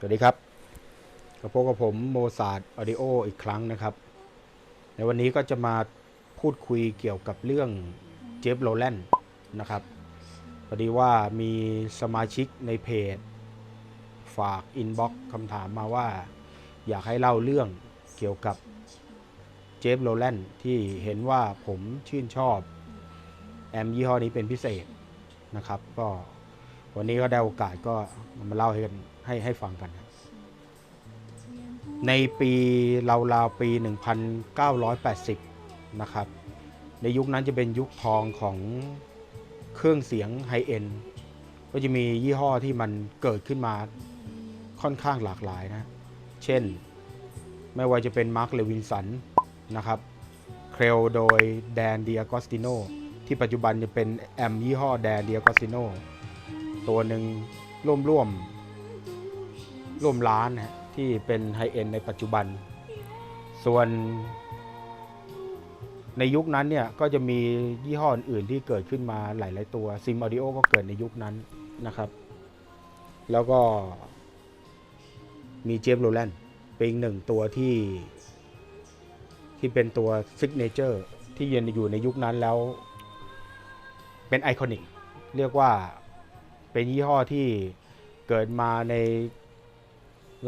สวัสดีครับกับพบกับผมโมซาดออดิโออีกครั้งนะครับ ในวันนี้ก็จะมาพูดคุยเกี่ยวกับเรื่องเจฟโรแลนด์นะครับพอดีว่ามีสมาชิกในเพจ ฝากอินบ็อกซ์คำถามมาว่า อยากให้เล่าเรื่องเกี่ยวกับเจฟโรแลนด์ที่เห็นว่าผมชื่นชอบ แอมยี่ห้อนี้เป็นพิเศษนะครับ ก็วันนี้ก็ได้โอกาสก็มาเล่าให้กัน ให้ให้ฟังกันครับในปีราวๆปี 1980 นะครับ ในยุคนั้นจะเป็นยุคทองของเครื่องเสียงไฮเอ็นก็จะมียี่ห้อที่มันเกิดขึ้นมาค่อนข้างหลากหลายนะ เช่น ไม่ว่าจะเป็นมาร์คเลวินสันนะครับเครลโดยแดนเดียกอสติโนที่ปัจจุบันจะเป็นแอมยี่ห้อแดนเดียกอสติโนตัวหนึ่งร่วมร่วม ร่วมล้านนะที่เป็นไฮเอ็นในปัจจุบัน ส่วนในยุคนั้นเนี่ยก็จะมียี่ห้ออื่นที่เกิดขึ้นมาหลาย ๆ ตัวซิมอ u ดิโอก็เกิดในยุคนั้นนะครับ แล้วก็มีเจฟโรแลนด์เป็นอีกหนึ่งตัวที่ ที่เป็นตัวซิกเนเจอร์ที่ยืนอยู่ในยุคนั้นแล้ว เป็นไอคอนิกเรียกว่าเป็นยี่ห้อที่เกิดมาใน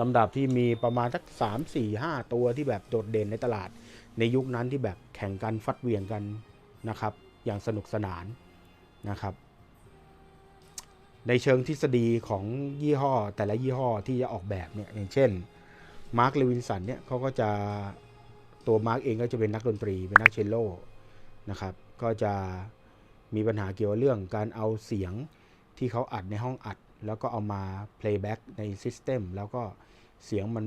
ลำดับที่มีประมาณสักสามสี่ห้าตัวที่แบบโดดเด่นในตลาด ในยุคนั้นที่แบบแข่งกันฟัดเวียงกันนะครับ อย่างสนุกสนานนะครับ ในเชิงทฤษฎีของยี่ห้อแต่ละยี่ห้อที่จะออกแบบเนี่ยอย่างเช่นมาร์คเลวินสันเนี่ยเขาก็จะตัวมาร์กเองก็จะเป็นนักดนตรีเป็นนักเชลโลนะครับ ก็จะมีปัญหาเกี่ยวกับเรื่องการเอาเสียงที่เขาอัดในห้องอัด แล้วก็เอามา playback ในซิสเต็มแล้วก็เสียงมัน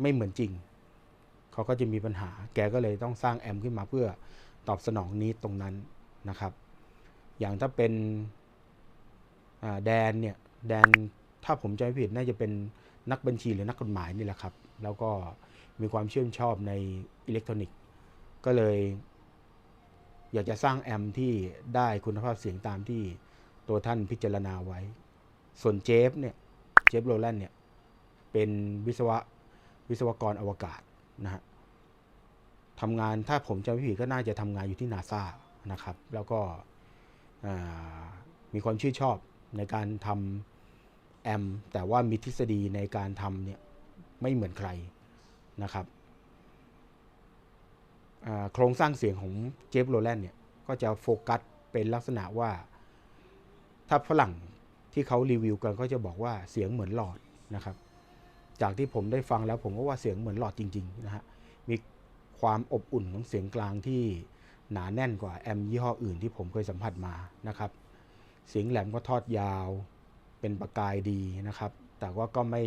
ไม่เหมือนจริง เขาก็จะมีปัญหา แกก็เลยต้องสร้างแอมขึ้นมาเพื่อตอบสนองนี้ตรงนั้นนะครับ อย่างถ้าเป็นแดนเนี่ย แดนถ้าผมจำไม่ผิดน่าจะเป็นนักบัญชีหรือนักกฎหมายนี่แหละครับ แล้วก็มีความเชื่นชอบในอิเล็กทรอนิกส์ ก็เลย อยากจะสร้างแอมที่ได้คุณภาพเสียงตามที่ ตัวท่านพิจารณาไว้ ส่วนเจฟเนี่ยเจฟโรแลนด์เนี่ยเป็นวิศวะวิศวกรอวกาศนะฮะทำงานถ้าผมจำไม่ผิดก็น่าจะทำงานอยู่ที่นาซานะครับ แล้วก็มีความชื่นชอบในการทำแอมแต่ว่ามีทฤษฎีในการทำเนี่ยไม่เหมือนใครนะครับโครงสร้างเสียงของเจฟโรแลนด์เนี่ยก็จะโฟกัสเป็นลักษณะว่า ถ้าฝรั่งที่เขารีวิวกันก็จะบอกว่าเสียงเหมือนหลอดนะครับ จากที่ผมได้ฟังแล้วผมก็ว่าเสียงเหมือนหลอดจริงๆนะฮะ มีความอบอุ่นของเสียงกลางที่หนาแน่นกว่าแอมยี่ห้ออื่นที่ผมเคยสัมผัสมานะครับ เสียงแหลมก็ทอดยาว เป็นประกายดีนะครับ แต่ว่าก็ไม่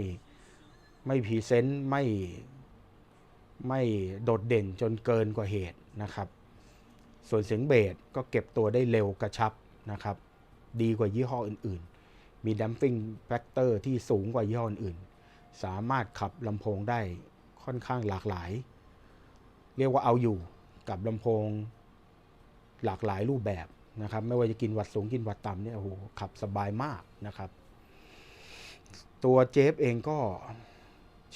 ไม่พรีเซนต์ไม่ไม่โดดเด่นจนเกินกว่าเหตุนะครับ ส่วนเสียงเบสก็เก็บตัวได้เร็วกระชับนะครับ ดีกว่ายี่ห้ออื่น ๆ มี damping factor ที่สูงกว่ายี่ห้ออื่น สามารถขับลำโพงได้ค่อนข้างหลากหลาย เรียกว่าเอาอยู่กับลำโพงหลากหลายรูปแบบนะครับ ไม่ว่าจะกินวัดสูงกินวัดต่ำเนี่ยโอ้โหขับสบายมากนะครับ ตัวเจฟเองก็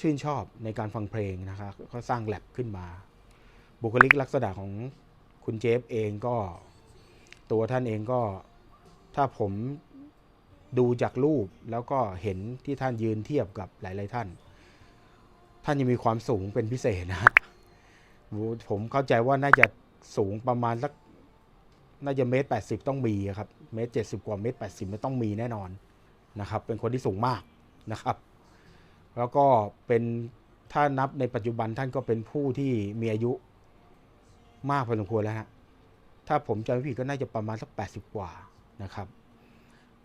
ชื่นชอบในการฟังเพลงนะครับ ก็สร้างแลบขึ้นมา บุคลิกลักษณะของคุณเจฟเองก็ตัวท่านเองก็ ถ้าผมดูจากรูปแล้วก็เห็นที่ท่านยืนเทียบกับหลาย ๆ ท่าน ท่านยังมีความสูงเป็นพิเศษนะผมเข้าใจว่าน่าจะสูงประมาณสักน่าจะเมตรแปดสิบต้องมีครับเมตรเจ็ดสิบกว่าเมตรแปดสิบไม่ต้องมีแน่นอนนะครับ เป็นคนที่สูงมากนะครับ แล้วก็เป็นถ้านับในปัจจุบันท่านก็เป็นผู้ที่มีอายุมากพอสมควรแล้วฮะถ้าผมจำไม่ผิดก็น่าจะประมาณสักแปดสิบกว่า นะครับ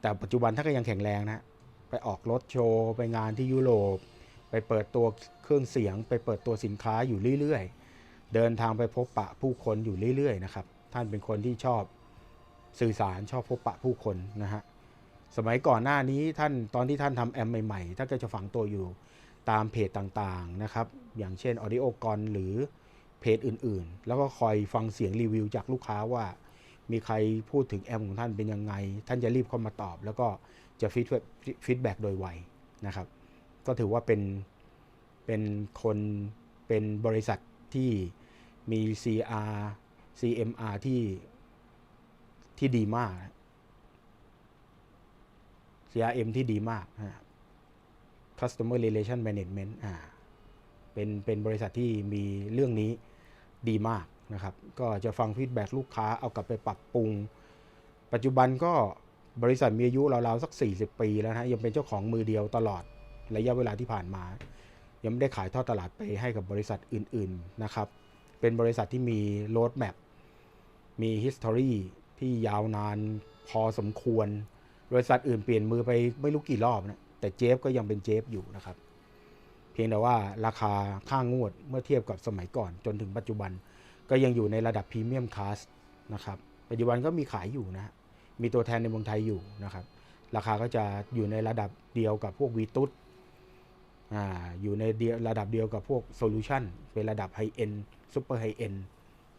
แต่ปัจจุบันท่านก็ยังแข็งแรงนะ ไปออกรถโชว์ ไปงานที่ยุโรป ไปเปิดตัวเครื่องเสียง ไปเปิดตัวสินค้าอยู่เรื่อยๆ เดินทางไปพบปะผู้คนอยู่เรื่อยๆนะครับ ท่านเป็นคนที่ชอบสื่อสารชอบพบปะผู้คนนะฮะ สมัยก่อนหน้านี้ท่านตอนที่ท่านทำแอมใหม่ๆ ท่านก็จะฝังตัวอยู่ตามเพจต่างๆนะครับ อย่างเช่น Audio g o n หรือเพจอื่นๆ แล้วก็คอยฟังเสียงรีวิวจากลูกค้าว่า มีใครพูดถึงแอมของท่านเป็นยังไง ท่านจะรีบเข้ามาตอบ แล้วก็จะฟีดฟีดแบ็กโดยไวนะครับ ก็ถือว่าเป็นเป็นคนเป็นบริษัทที่มี CR CMR ที่ที่ดีมาก CRM ที่ดีมากนะ Customer Relation Management อ่าเป็นเป็นบริษัทที่มีเรื่องนี้ดีมาก นะครับ ก็จะฟังฟีดแบ็ลูกค้าเอากลับไปปรับปรุง ปัจจุบันก็บริษัทมีอายุราวๆสัก 40 ปีแล้วนะยังเป็นเจ้าของมือเดียวตลอดระยะเวลาที่ผ่านมา ยังไม่ได้ขายทอดตลาดไปให้กับบริษัทอื่นๆนะครับ เป็นบริษัทที่มีโรดแมพมี history ที่ยาวนานพอสมควร บริษัทอื่นเปลี่ยนมือไปไม่รู้กี่รอบนะแต่เจฟก็ยังเป็นเจฟอยู่นะครับ เพียงแต่ว่าราคาค่างวดเมื่อเทียบกับสมัยก่อนจนถึงปัจจุบัน ก็ยังอยู่ในระดับพรีเมียมคลาสนะครับปัจจุบันก็มีขายอยู่นะมีตัวแทนในเมืองไทยอยู่นะครับราคาก็จะอยู่ในระดับเดียวกับพวกวีตุสอ่าอยู่ในระดับเดียวกับพวกโซลูชันเป็นระดับไฮเอ็นซูเปอร์ไฮเอ็น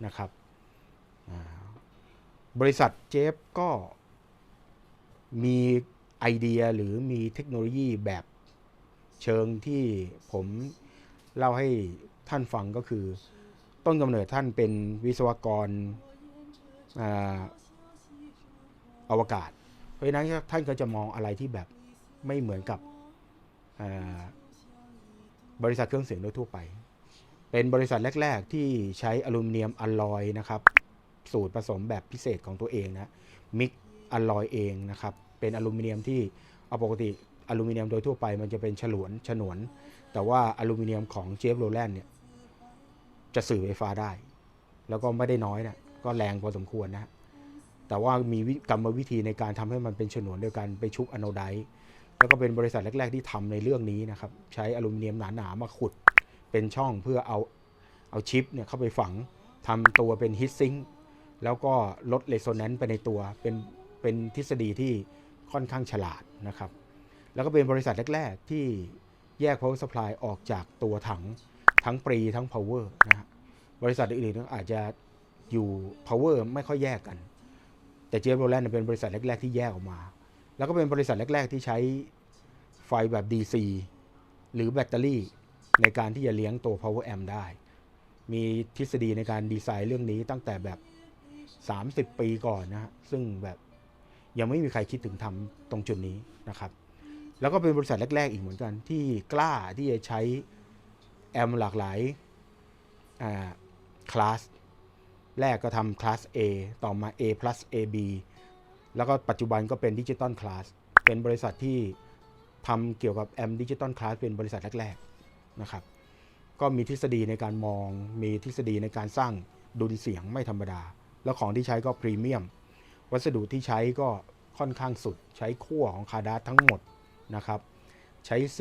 นะครับบริษัทเจฟก็มีไอเดียหรือมีเทคโนโลยีแบบเชิงที่ผมเล่าให้ท่านฟังก็คือ ต้นกำเนิดท่านเป็นวิศวกรอาวกาศ เพราะฉะนั้นท่านก็จะมองอะไรที่แบบไม่เหมือนกับบริษัทเครื่องเสียงโดยทั่วไป เป็นบริษัทแรก ๆ ที่ใช้อลูมิเนียมอลลอยนะครับ สูตรผสมแบบพิเศษของตัวเองนะมิกอลลอยเองนะครับ เป็นอลูมิเนียมที่เอาปกติอลูมิเนียมโดยทั่วไปมันจะเป็นฉลวนฉนวน แต่ว่าอลูมิเนียมของเจฟโรแลนด์เนี่ย จะสื่อไฟฟ้าได้ แล้วก็ไม่ได้น้อยนะก็แรงพอสมควรนะแต่ว่ามีกรรมวิธีในการทำให้มันเป็นฉนวนโดยการไปชุบอะโนไดซ์แล้วก็เป็นบริษัทแรก ๆ ที่ทำในเรื่องนี้นะครับ ใช้อลูมิเนียมหนาๆมาขุดเป็นช่องเพื่อเอาเอาชิปเนี่ยเข้าไปฝังทำตัวเป็นฮิตซิงแล้วก็ลดเรโซแนนซ์ไปในตัวเป็นเป็นทฤษฎีที่ค่อนข้างฉลาดนะครับ แล้วก็เป็นบริษัทแรก ๆ ที่แยก power supply ออกจากตัวถัง ทั้งปรีทั้ง power นะฮะบริษัทอื่นๆอาจจะอยู่ power ไม่ค่อยแยกกัน แต่เจฟโรแลนด์เป็นบริษัทแรก ๆ ที่แยกออกมา แล้วก็เป็นบริษัทแรก ๆ ที่ใช้ไฟแบบ DC หรือแบตเตอรี่ในการที่จะเลี้ยงตัว power amp ได้ มีทฤษฎีในการดีไซน์เรื่องนี้ตั้งแต่แบบ 30 ปีก่อนนะฮะซึ่งแบบยังไม่มีใครคิดถึงทำตรงจุดนี้นะครับ แล้วก็เป็นบริษัทแรก ๆ อีกเหมือนกันที่กล้าที่จะใช้ แอมหลากหลายคลาสแรกก็ทำคลาส A ต่อมา A plus AB แล้วก็ปัจจุบันก็เป็นดิจิตอลคลาสเป็นบริษัทที่ทำเกี่ยวกับแอมดิจิตอลคลาสเป็นบริษัทแรกๆนะครับ ก็มีทฤษฎีในการมอง มีทฤษฎีในการสร้างดุลเสียงไม่ธรรมดา แล้วของที่ใช้ก็พรีเมียม วัสดุที่ใช้ก็ค่อนข้างสุด ใช้ขั้วของคาดาทั้งหมดนะครับ ใช้ C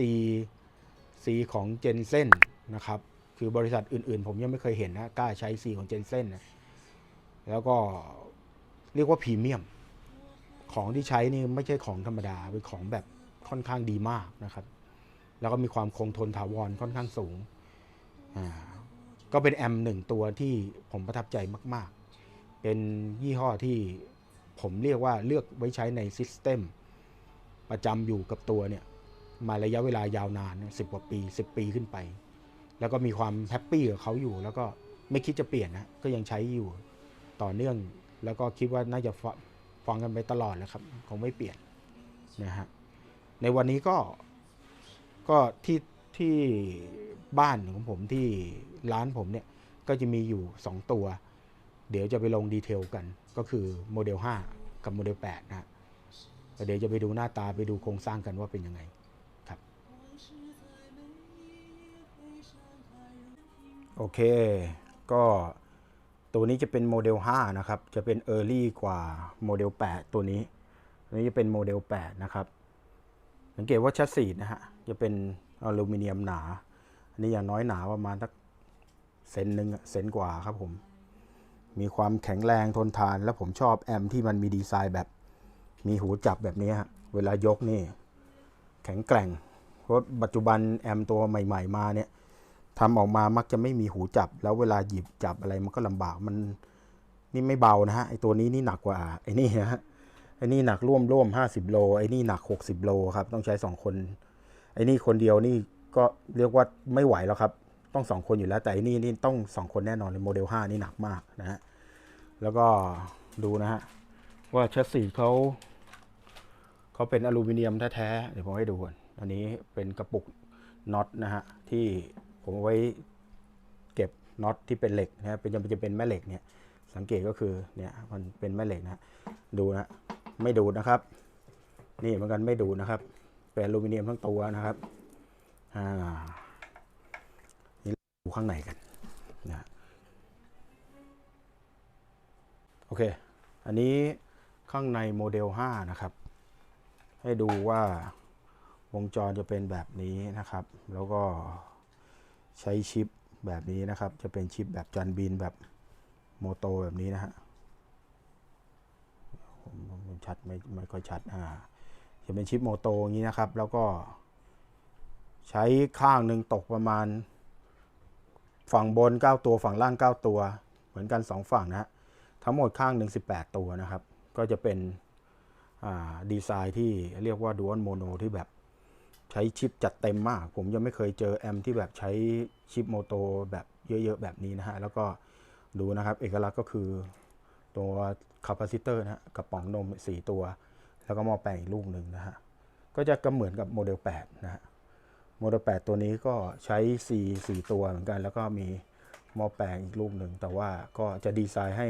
C ของเจนเซน นะครับ คือบริษัทอื่นๆ ผมยังไม่เคยเห็นนะกล้าใช้ C ของเจนเซนนะแล้วก็เรียกว่าพรีเมียม ของที่ใช้นี่ไม่ใช่ของธรรมดา เป็นของแบบค่อนข้างดีมากนะครับ แล้วก็มีความคงทนถาวรค่อนข้างสูงอ่าก็เป็นแอมหนึ่งตัวที่ผมประทับใจมาก ๆ เป็นยี่ห้อที่ผมเรียกว่าเลือกไว้ใช้ในซิสเต็มประจำอยู่กับตัวเนี่ย มาระยะเวลายาวนานสิบกว่าปีสิบปีขึ้นไป แล้วก็มีความแฮปปี้กับเขาอยู่ แล้วก็ไม่คิดจะเปลี่ยนนะก็ยังใช้อยู่ต่อเนื่อง แล้วก็คิดว่าน่าจะฟังกันไปตลอดแหล้วครับ คงไม่เปลี่ยนนะฮะในวันนี้ก็ก็ที่ที่บ้านของผมที่ร้านผมเนี่ยก็จะมีอยู่ 2 ตัว เดี๋ยวจะไปลงดีเทลกัน ก็คือโมเดล 5 กับโมเดล8นะฮะเดี๋ยวจะไปดูหน้าตาไปดูโครงสร้างกันว่าเป็นยังไง โอเค ก็ตัวนี้จะเป็นโมเดล 5 นะครับ จะเป็น Early กว่าโมเดล 8 ตัวนี้ ตัวนี้จะเป็นโมเดล 8 นะครับ สังเกตว่าชัดสีนะฮะ จะเป็นอลูมิเนียมหนา อันนี้อย่างน้อยหนาประมาณสักเซนหนึ่งเซนกว่าครับผม มีความแข็งแรงทนทาน และผมชอบแอมที่มันมีดีไซน์แบบ มีหูจับแบบนี้ฮะ เวลายกนี่ แข็งแกร่ง เพราะปัจจุบันแอมตัวใหม่ ๆ มาเนี่ย ทำออกมามักจะไม่มีหูจับ แล้วเวลาหยิบจับอะไรมันก็ลำบากมันนี่ไม่เบานะฮะไอตัวนี้นี่หนักกว่าไอ้นี่นะฮะไอ้นี่หนักร่วมร่วมห้าสิบโลไอ้นี่หนักหกสิบโลครับ ต้องใช้สองคนไอ้นี่คนเดียวนี่ก็เรียกว่าไม่ไหวแล้วครับ ต้องสองคนอยู่แล้วแต่อันนี้นี่ต้องสองคนแน่นอนเลยโมเดล5นี่หนักมากนะฮะแล้วก็ดูนะฮะว่าแชสซีเขาเขาเป็นอลูมิเนียมแท้ๆเดี๋ยวผมให้ดูก่อนอันนี้เป็นกระปุกน็อตนะฮะที่ ผมเอาไว้เก็บน็อตที่เป็นเหล็กนะฮะเป็นจะจะเป็นแม่เหล็กเนี่ยสังเกตก็คือเนี่ยมันเป็นแม่เหล็กนะฮะดูนะไม่ดูดนะครับ นี่เหมือนกันไม่ดูดนะครับ เป็นอลูมิเนียมทั้งตัวนะครับอ่านี่ดูข้างในกันนะโอเค อันนี้ข้างในโมเดล 5 นะครับ ให้ดูว่าวงจรจะเป็นแบบนี้นะครับ แล้วก็ ใช้ชิปแบบนี้นะครับ จะเป็นชิปแบบจันบินแบบโมโตแบบนี้นะฮะผมผมชัดไม่ไม่ค่อยชัดอ่าจะเป็นชิปโมโตอย่างนี้นะครับ แล้วก็ใช้ข้างหนึ่งตกประมาณ ฝั่งบน 9 ตัวฝั่งล่าง 9 ตัว เหมือนกัน 2 ฝั่งนะฮะทั้งหมดข้างหนึ่ง18 ตัวนะครับ ก็จะเป็นดีไซน์ที่เรียกว่าด u อ l โมโนที่แบบ ใช้ชิปจัดเต็มมาก ผมยังไม่เคยเจอแอมที่แบบใช้ชิปโมโตแบบเยอะๆ แบบนี้นะฮะ แล้วก็ดูนะครับ เอกลักษณ์ก็คือตัวคาปาซิเตอร์นะฮะกระป๋องนม 4 ตัว แล้วก็หม้อแปลงอีกลูกหนึ่งนะฮะ ก็จะก็เหมือนกับโมเดล 8 นะฮะ โมเดล 8 ตัวนี้ก็ใช้ C 4ตัวเหมือนกัน แล้วก็มีหม้อแปลงอีกลูกหนึ่ง แต่ว่าก็จะดีไซน์ให้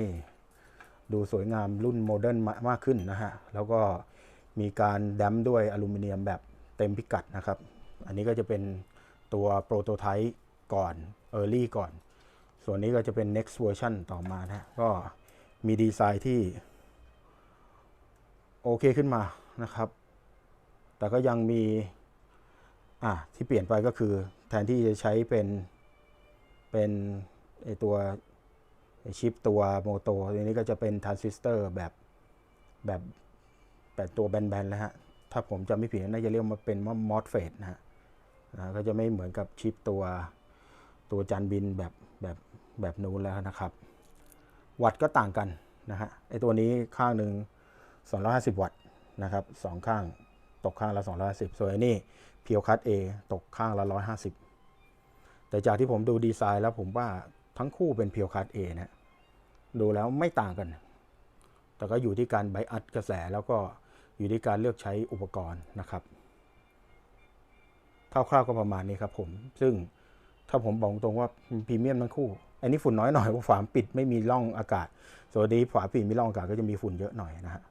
ดูสวยงามรุ่นโมเดิร์นมามากขึ้นนะฮะ แล้วก็มีการดัมด้วยอลูมิเนียมแบบ เต็มพิกัดนะครับ อันนี้ก็จะเป็นตัวโปรโตไทป์ก่อน Early ก่อน ส่วนนี้ก็จะเป็น next version ต่อมานะฮะก็มีดีไซน์ที่ โอเคขึ้นมานะครับ แต่ก็ยังมี อะ ที่เปลี่ยนไปก็คือแทนที่จะใช้เป็น เป็นไอตัวชิปตัวโมโตตัวนี้ก็จะเป็นทรานซิสเตอร์แบบแบบแบบตัวแบนๆแล้วฮะ ถ้าผมจำไม่ผิดน่าจะเรียกมาเป็นมอสเฟตนะฮะนะก็จะไม่เหมือนกับชิปตัวตัวจานบินแบบแบบแบบนู้นแล้วนะครับ วัตต์ก็ต่างกันนะฮะไอตัวนี้ข้างหนึ่ง250 วัตต์นะครับสองข้างตกข้างละ 250 ส่วนไอ้นี่เพียวคัต A ตกข้างละ 150 แต่จากที่ผมดูดีไซน์แล้วผมว่าทั้งคู่เป็นเพียวคัต A นะดูแล้วไม่ต่างกัน แต่ก็อยู่ที่การไบอัดกระแสแล้วก็ อยู่ที่การเลือกใช้อุปกรณ์นะครับคร่าวๆก็ประมาณนี้ครับผม ซึ่งถ้าผมบอกตรงว่าพรีเมียมทั้งคู่ อันนี้ฝุ่นน้อยหน่อยเพราะฝาปิดไม่มีร่องอากาศ ส่วนนี้ฝาปิดมีร่องอากาศก็จะมีฝุ่นเยอะหน่อยนะฮะ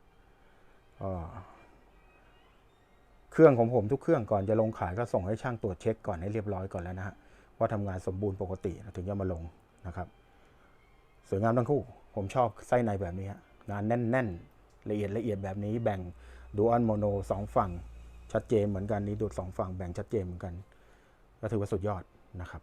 เครื่องของผมทุกเครื่องก่อนจะลงขายก็ส่งให้ช่างตรวจเช็คก่อนให้เรียบร้อยก่อนแล้วนะฮะว่าทำงานสมบูรณ์ปกติถึงจะมาลงนะครับ สวยงามทั้งคู่ ผมชอบไส้ในแบบนี้ฮะงานแน่น ๆ ละเอียดละเอียดแบบนี้แบ่ง ดูอันโมโนสองฝั่งชัดเจนเหมือนกันนี้ดูดสองฝั่งแบ่งชัดเจนเหมือนกัน ก็ถือว่าสุดยอดนะครับ